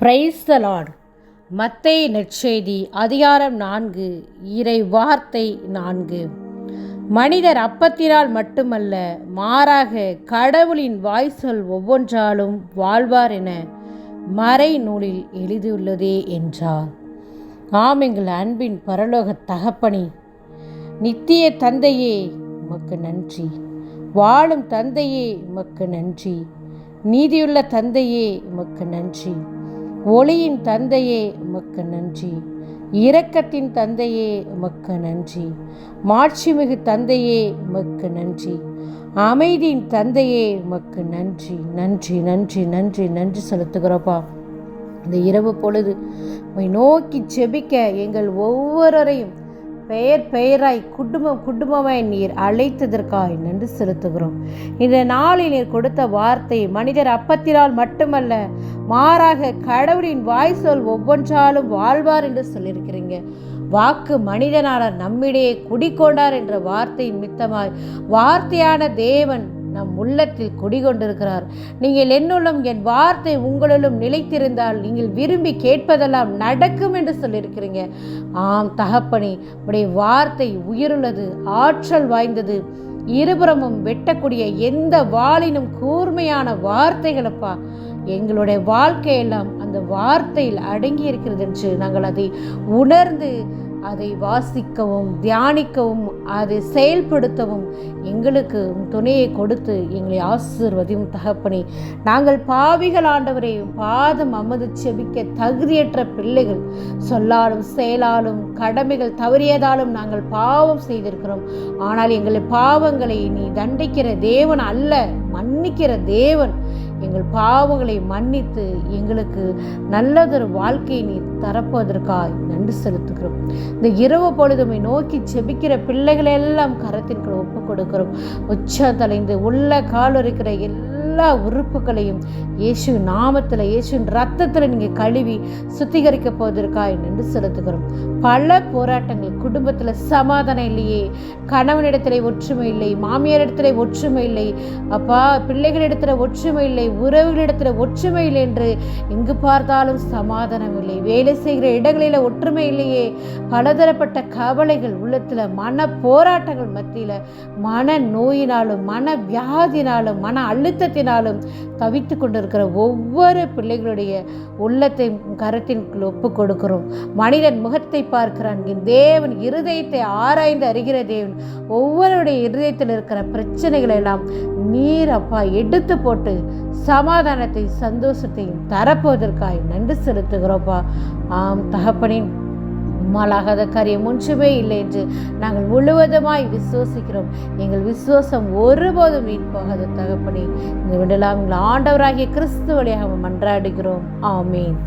Praise the Lord மத்தை நெற்செய்தி அதிகாரம் நான்கு இறை வார்த்தை நான்கு. மனிதர் அப்பத்தினால் மட்டுமல்ல மாறாக கடவுளின் வாய்ச்சொல் ஒவ்வொன்றாலும் வாழ்வார் என மறை நூலில் எழுதியுள்ளதே என்றார். ஆம் எங்கள் அன்பின் பரலோக தகப்பனி நித்திய தந்தையே உமக்கு நன்றி. வாழும் தந்தையே உமக்கு நன்றி. நீதியுள்ள தந்தையே உமக்கு நன்றி. ஒளியின் தந்தையே உமக்கு நன்றி. இரக்கத்தின் தந்தையே உமக்கு நன்றி. மாட்சிமிகு தந்தையே உமக்கு நன்றி. அமைதியின் தந்தையே உமக்கு நன்றி. நன்றி நன்றி நன்றி நன்றி செலுத்துகிறோப்பா. இந்த இரவு பொழுது உம்மை நோக்கி செபிக்க எங்கள் ஒவ்வொருவரையும் பெயர் பெயராய் குடும்பம் குடும்பமாய் நீர் அழைத்ததற்காய் நன்றி செலுத்துகிறோம். இந்த நாளில் நீர் கொடுத்த வார்த்தை மனிதர் அப்பத்தினால் மட்டுமல்ல மாறாக கடவுளின் வாய் சொல் ஒவ்வொன்றாலும் வாழ்வார் என்று சொல்லியிருக்கிறீங்க. வாக்கு மனிதனான நம்மிடையே குடிக்கொண்டார் என்ற வார்த்தையின் மித்தமாய் வார்த்தையான தேவன் நம் உள்ளத்தில் குடிகொண்டிருக்கிறார். நீங்கள் என்னுள்ளும் என் வார்த்தை உங்களிலும் நிலைத்திருந்தால் நீங்கள் விரும்பி கேட்பதெல்லாம் நடக்கும் என்று சொல்லியிருக்கிறீங்க. ஆம் தகப்பனி உடைய வார்த்தை உயிருள்ளது ஆற்றல் வாய்ந்தது. இருபுறமும் வெட்டக்கூடிய எந்த வாளினும் கூர்மையான வார்த்தைகளப்பா எங்களுடைய வாழ்க்கையெல்லாம் அந்த வார்த்தையில் அடங்கி இருக்கிறது என்று நாங்கள் அதை உணர்ந்து அதை வாசிக்கவும் தியானிக்கவும் அதை செயல்படுத்தவும் எங்களுக்கு துணையை கொடுத்து எங்களை ஆசீர்வதியும் தகப்பனே. நாங்கள் பாவிகள் ஆண்டவரையும் பாதம் அமது செபிக்க தகுதியற்ற பிள்ளைகள். சொல்லாலும் செயலாலும் கடமைகள் தவறியதாலும் நாங்கள் பாவம் செய்திருக்கிறோம். ஆனால் எங்களை பாவங்களை நீ தண்டிக்கிற தேவன் அல்ல மன்னிக்கிற தேவன். எங்கள் பாவங்களை மன்னித்து எங்களுக்கு நல்லதொரு வாழ்க்கையை நீ தரப்பதற்காய் நன்றி செலுத்துகிறோம். இந்த இரவு பொழுதுமை நோக்கி செபிக்கிற பிள்ளைகளை எல்லாம் கரத்திற்கு ஒப்பு கொடுக்கிறோம் உச்ச தலைந்து உள்ள கால் இருக்கிற எல்லா எல்லா உறுப்புகளையும் இயேசு நாமத்தில் இயேசுவின் ரத்தத்தில் நீங்கள் கழுவி சுத்திகரிக்க போவதற்காய் நின்று செலுத்துகிறோம். பல போராட்டங்கள் குடும்பத்தில் சமாதானம் இல்லையே. கணவனிடத்தில் ஒற்றுமை இல்லை மாமியாரிடத்தில் ஒற்றுமை இல்லை. அப்பா பிள்ளைகளிடத்தில் ஒற்றுமை இல்லை உறவுகளிடத்தில் ஒற்றுமை இல்லை என்று எங்கு பார்த்தாலும் சமாதானம் இல்லை. வேலை செய்கிற இடங்களில் ஒற்றுமை இல்லையே. பலதரப்பட்ட கவலைகள் உள்ளத்தில் மன போராட்டங்கள் மத்தியில் மன நோயினாலும் மன வியாதினாலும் மன அழுத்தத்தினாலும் தவித்து கொண்டிருக்கிற ஒவ்வொரு பிள்ளைகளுடைய உள்ளத்தை கரத்தின் ஒப்பு கொடுக்கிறோம். மனிதன் முகத்தை பார்க்கிறான். என் தேவன் இருதயத்தை ஆராய்ந்து அறிகிற தேவன். ஒவ்வொருடைய இருதயத்தில் இருக்கிற பிரச்சனைகளை எல்லாம் நீர் அப்பா எடுத்து போட்டு சமாதானத்தை சந்தோஷத்தையும் தரப்போவதற்காய் நன்றி செலுத்துகிறோப்பா ஆம் தகப்பனின் உம்மாலாகாத காரியம் ஒன்றுமே இல்லை என்று நாங்கள் முழுவதுமாய் விசுவசிக்கிறோம். எங்கள் விசுவாசம் ஒருபோதும் வீண் போகாத தகப்பனே. இந்த விடலாம் எங்கள் ஆண்டவராகிய கிறிஸ்து வழியாக மன்றாடுகிறோம். ஆமீன்.